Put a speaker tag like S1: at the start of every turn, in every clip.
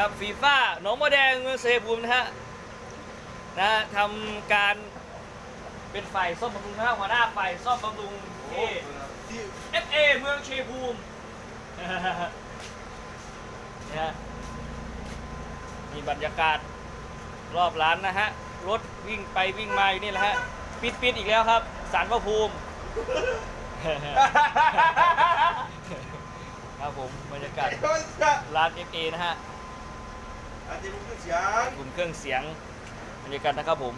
S1: นะครับฟีฟ่าหนองมะแดงเมืองเซภูมินะฮะนะทำการเป็นฝ่ายซ่อมบำรุงนะฮะหัวหน้าฝ่ายซ่อมบำรุงที่
S2: ที่
S1: FA เมืองเชยภูมิเนี่ยฮะมีบรรยากาศรอบร้านนะฮะ รถวิ่งไปวิ่งมาอยู่นี่แหละฮะ ปิดปิดอีกแล้วครับ สารพระภูมิ ครับผมบรรยากาศ
S2: ก็จะ
S1: ร้าน FA นะฮะ
S2: อาจจะรู้เสียง
S1: กลุ่มเครื่องเสียงบรรยากาศนะครับผม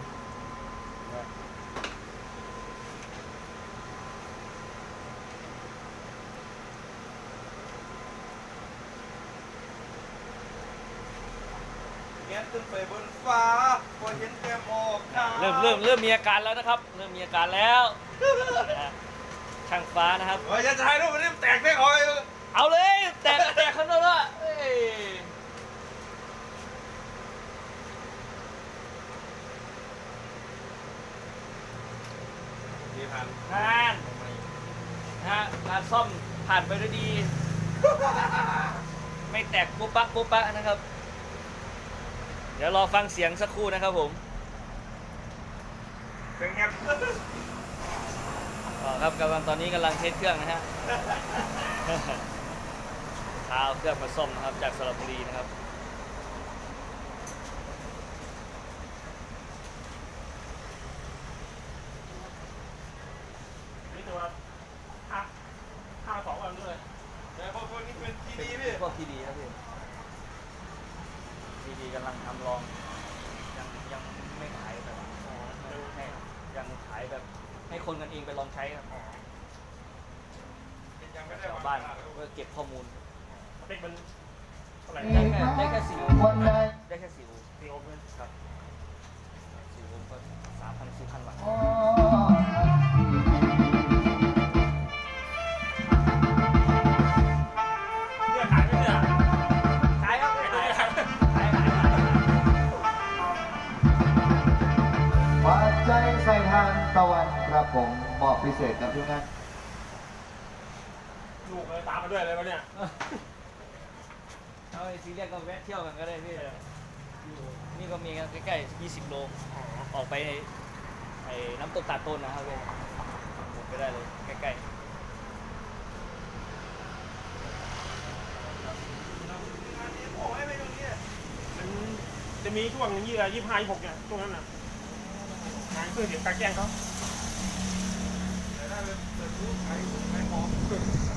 S2: แงนขึ้นไปบนฟ้าพอเห็นแกหมอกขาว
S1: เริ่มเริ่มเริ่มมีอาการแล้วนะครับ เริ่มมีอาการแล้วนะฮะช่างฟ้านะครับ
S2: เฮ้ยจะถ่ายรูปมันนี่แตกได้คอย
S1: เอาเลย แตกแตกข้างนอกละเอ้ย
S2: ดีพัน
S1: งานนะฮะการซ่อมผ่านไปด้วยดี ไม่แตกปุ๊บปะปุ๊บปะนะครับ เดี๋ยวรอฟังเสียงสักครู่นะครับผม
S2: เป็นไง
S1: อ๋อครับกำลังตอนนี้กำลังเทสเครื่องนะฮะเท้าเครื่องมาซ่อมนะครับจากสระบุรีนะครับ
S3: นี่ตัวห้าห้าสองวันด้วย
S2: แต่พอคนนี้เป็นที่ดีพี่
S1: พวกทีดีครับพี่ ทีดีกำลังทำลอง ยังยังไม่ขายแบบให้ยังขายแบบ ให้คนกันเองไปลองใช้ครับ
S2: ยังไม่ได้
S1: แถวบ้านเพื่อเก็บข้อมูล
S3: สเปคมันเท่าไหร่
S1: ได้แค่ได้แค่สี่โอห์มได้แค่สี่โอห์ม
S3: สี่โอห์มเลย
S1: ครับสี่โอห์มก็สามพันสี่พันบาท
S4: ผมมอบพิเศษกับทุกท่าน
S3: ลูกเลยตามมาด้วยเลยวะเนี่ย
S1: เอาไอ้ซีเรียสก็แวะเที่ยวกันก็ได้พี่อยู่นี่ก็มีกันใกล้ๆ20 โล ออกไปไอ้น้ำตกตาดต้นนะครับพี่หมดไปได้เลยใกล้
S2: โอ้ยไม่ตรงนี้
S3: มันจะมีช่วงยี่สิบยี่ห้ายี่หกเนี่ยช่วงนั้นน่ะงานเพื่อเสียงการแจ้งเขา
S2: แต่ถ้าเป็